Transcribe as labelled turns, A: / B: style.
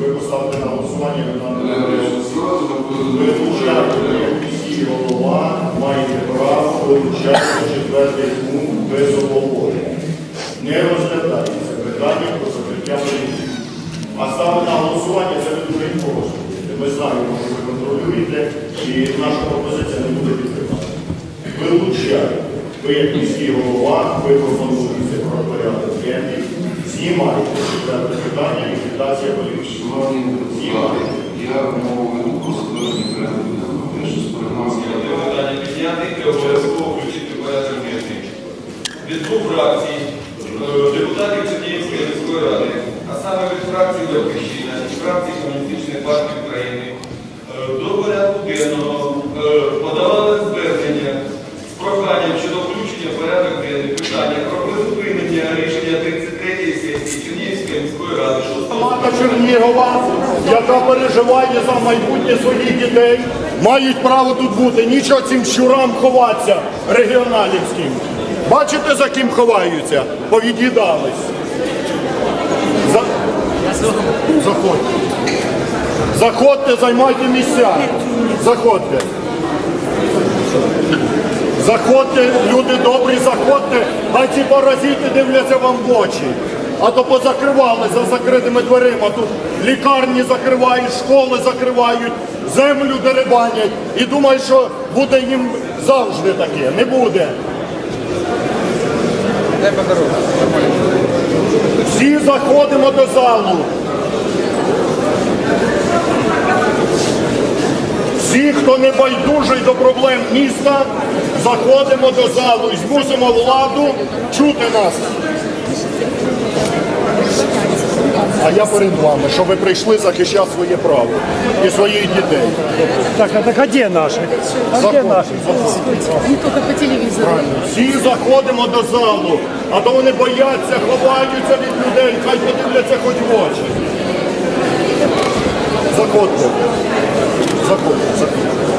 A: ви поставите на голосування на
B: Е,
A: міський голова, маєте право вручати четвертий пункт без обговорення. Не розглядається питання про закриття політики. А ставити на голосування це ви дуже просто. Ми знаємо, що ви контролюєте, і наша пропозиція не буде підтримана. Вилучаєте. Ви як міський голова, ви пропонуєте про порядок денний, знімаєте четверте питання, ліквідація політики.
B: Я мову веду про затвердження порядку денного. Я щось.
C: Питання підняти і обов'язково включити порядок денний. Від двох фракцій, е, депутатів Чернігівської міської ради, а саме від фракції Батьківщина і фракції Комуністичної партії України, е, до порядку денного ради 6
A: Мата Чернігова, яка переживає за майбутнє своїх дітей, мають право тут бути. Нічого цим щурам ховатися регіоналівським. Бачите, за ким ховаються? Повід'їдались. За... Заходьте. Заходьте, займайте місця. Заходьте. Заходьте, люди добрі, заходьте, а ці паразити дивляться вам в очі. А то позакривали за закритими дверима. Тут лікарні закривають, школи закривають, землю деребанять. І думаю, що буде їм завжди таке. Не буде. Всі заходимо до залу. Всі, хто не байдужий до проблем міста, заходимо до залу і змусимо владу чути нас. А я перед вами, що ви прийшли захищати своє право і своїх дітей.
D: Так, а так а где наши? А
A: Заходимо,
D: наши?
A: заходимо.
E: Не только по телевизору.
A: Всі заходимо до залу, а то вони бояться, ховаються від людей, хай подивляться хоч в очі. Заходьте. Заходьте, заходьте.